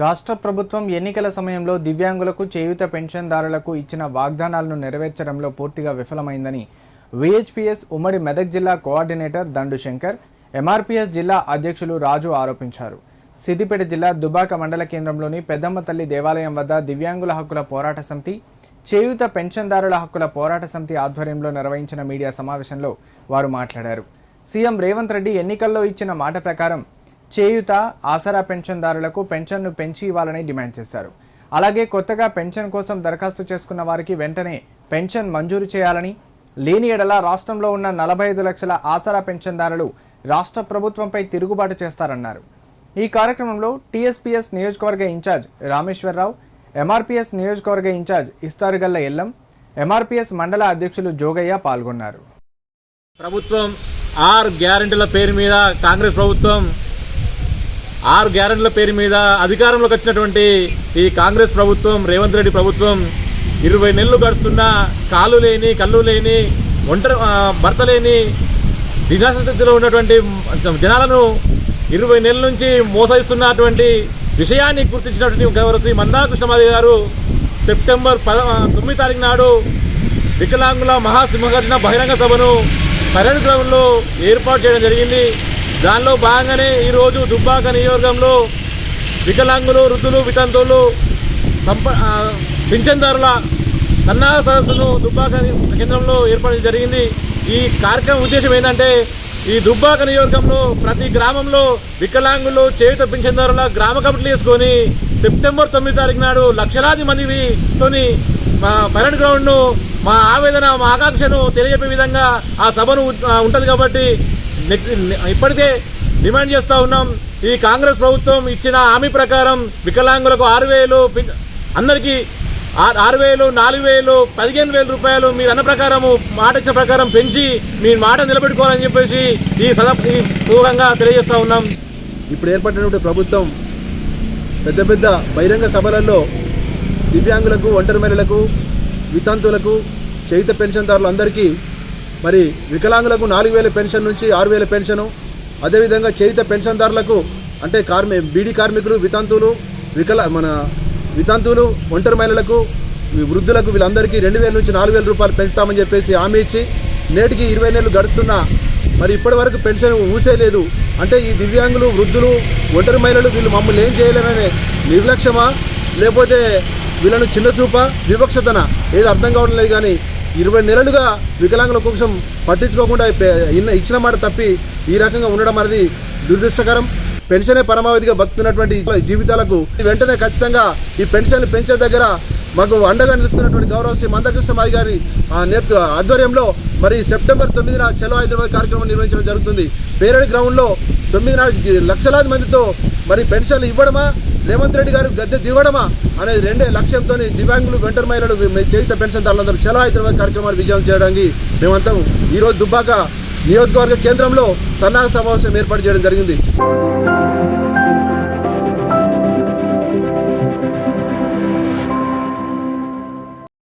రాష్ట్ర ప్రభుత్వం ఎన్నికల సమయంలో దివ్యాంగులకు చేయూత పెన్షన్దారులకు ఇచ్చిన వాగ్దానాలను నెరవేర్చడంలో పూర్తిగా విఫలమైందని విహెచ్పిఎస్ ఉమ్మడి మెదక్ జిల్లా కోఆర్డినేటర్ దండు శంకర్ ఎంఆర్పిఎస్ జిల్లా అధ్యక్షులు రాజు ఆరోపించారు. సిద్దిపేట జిల్లా దుబాక మండల కేంద్రంలోని పెద్దమ్మ తల్లి దేవాలయం వద్ద దివ్యాంగుల హక్కుల పోరాట సమితి చేయూత పెన్షన్దారుల హక్కుల పోరాట సమితి ఆధ్వర్యంలో నిర్వహించిన మీడియా సమావేశంలో వారు మాట్లాడారు. సీఎం రేవంత్ రెడ్డి ఎన్నికల్లో ఇచ్చిన మాట ప్రకారం చేయుత ఆసరా పెన్షన్దారులకు పెన్షన్ను పెంచి ఇవ్వాలని డిమాండ్ చేశారు. అలాగే కొత్తగా పెన్షన్ కోసం దరఖాస్తు చేసుకున్న వారికి వెంటనే పెన్షన్ మంజూరు చేయాలని లేని ఎడల రాష్ట్రంలో ఉన్న నలభై ఐదు లక్షల ఆసరా పెన్షన్దారులు రాష్ట్ర ప్రభుత్వంపై తిరుగుబాటు చేస్తారన్నారు. ఈ కార్యక్రమంలో టీఎస్పీఎస్ నియోజకవర్గ ఇన్ఛార్జ్ రామేశ్వరరావు ఎంఆర్పీఎస్ నియోజకవర్గ ఇన్ఛార్జ్ ఇస్తారుగల్ల ఎల్లం ఎంఆర్పీఎస్ మండల అధ్యక్షులు జోగయ్య పాల్గొన్నారు. ప్రభుత్వం ఆర్ గ్యారెంటీల పేరు మీద కాంగ్రెస్ ప్రభుత్వం ఆరు గ్యారెంటీల పేరు మీద అధికారంలోకి వచ్చినటువంటి ఈ కాంగ్రెస్ ప్రభుత్వం రేవంత్ రెడ్డి ప్రభుత్వం ఇరవై నెలలు గడుస్తున్న కాలు లేని కళ్ళు లేని ఒంటరి భర్త లేని దినాశ స్థితిలో ఉన్నటువంటి జనాలను ఇరవై నెలల నుంచి మోసగిస్తున్నటువంటి విషయాన్ని గుర్తించినటువంటి గౌరవ శ్రీ మందా కృష్ణమాది గారు సెప్టెంబర్ పద తొమ్మిది తారీఖు నాడు వికలాంగుల మహాసింహగర్జన బహిరంగ సభను పర్యటన గ్రౌండ్లో ఏర్పాటు చేయడం జరిగింది. దానిలో భాగంగానే ఈరోజు దుబ్బాక నియోజకవర్గంలో వికలాంగులు వృద్ధులు వితంతువులు సంప పింఛన్దారుల సన్నాహ సదస్సును దుబ్బాక కేంద్రంలో ఏర్పాటు జరిగింది. ఈ కార్యక్రమం ఉద్దేశం ఏంటంటే ఈ దుబ్బాక నియోజకంలో ప్రతి గ్రామంలో వికలాంగులు చేయుత పింఛన్దారుల గ్రామ కమిటీలు వేసుకొని సెప్టెంబర్ తొమ్మిది తారీఖు నాడు లక్షలాది మందితోని మా పర్యటన గ్రౌండ్ను మా ఆవేదన మా ఆకాంక్షను తెలియజెప్పే విధంగా ఆ సభను ఉంటుంది కాబట్టి ఇప్పటికే డిమాండ్ చేస్తూ ఉన్నాం. ఈ కాంగ్రెస్ ప్రభుత్వం ఇచ్చిన హామీ ప్రకారం వికలాంగులకు ఆరు వేలు అందరికీ ఆరు వేలు నాలుగు వేలు పదిహేను వేల రూపాయలు మీరు అన్న ప్రకారము మాట ఇచ్చిన ప్రకారం పెంచి మీ మాట నిలబెట్టుకోవాలని చెప్పేసి ఈ సద పూర్వకంగా తెలియజేస్తూ ఉన్నాం. ఇప్పుడు ఏర్పడినటువంటి ప్రభుత్వం పెద్ద పెద్ద బహిరంగ సభలలో దివ్యాంగులకు ఒంటరి మహిళలకు వితంతువులకు చేయుత పెన్షన్దారులు అందరికీ మరి వికలాంగులకు నాలుగు వేల పెన్షన్ నుంచి ఆరు వేల పెన్షను అదేవిధంగా చేయుత పెన్షన్దారులకు అంటే కార్మి బీడీ కార్మికులు వితంతువులు వికల మన వితంతువులు ఒంటరి మహిళలకు వృద్ధులకు వీళ్ళందరికీ రెండు వేల నుంచి నాలుగు వేల రూపాయలు పెంచుతామని చెప్పేసి హామీ ఇచ్చి నేటికి ఇరవై నెలలు గడుస్తున్నా మరి ఇప్పటి వరకు పెన్షన్ ఊసే లేదు అంటే ఈ దివ్యాంగులు వృద్ధులు ఒంటరి మహిళలు వీళ్ళు మమ్మల్ని ఏం చేయలేరనే నిర్లక్ష్యమా? లేకపోతే వీళ్ళను చిన్న చూప? వివక్షతన? ఏది అర్థం కావడం లేదు కానీ ఇరవై నెలలుగా వికలాంగుల కోసం పట్టించుకోకుండా ఇన్న- ఇచ్చిన మాట తప్పి ఈ రకంగా ఉండడం అనేది దురదృష్టకరం. పెన్షనే పరమావధిగా బతుకుతున్నటువంటి జీవితాలకు వెంటనే ఖచ్చితంగా ఈ పెన్షన్లు పెంచే దగ్గర మాకు అండగా నిలుస్తున్నటువంటి గౌరవ శ్రీ మందకృష్ణ గారి నేతృ ఆధ్వర్యంలో మరి సెప్టెంబర్ తొమ్మిదిన చలో హైదరాబాద్ కార్యక్రమం నిర్వహించడం జరుగుతుంది. పేరడి గ్రౌండ్లో తొమ్మిది నాడు లక్షలాది మందితో మరి పెన్షన్లు ఇవ్వడమా? రేవంత్ రెడ్డి గారు గద్దె దిగడమా అనేది రెండే లక్ష్యంతో దివ్యాంగులు వెంటర్ మహిళలు చేయుత పెన్షన్ దారులందరూ చలో హైదరాబాద్ కార్యక్రమాలు విజయం చేయడానికి మేమంతా ఈ రోజు దుబ్బాక నియోజకవర్గ కేంద్రంలో సన్నాహ సమావేశం ఏర్పాటు చేయడం జరిగింది.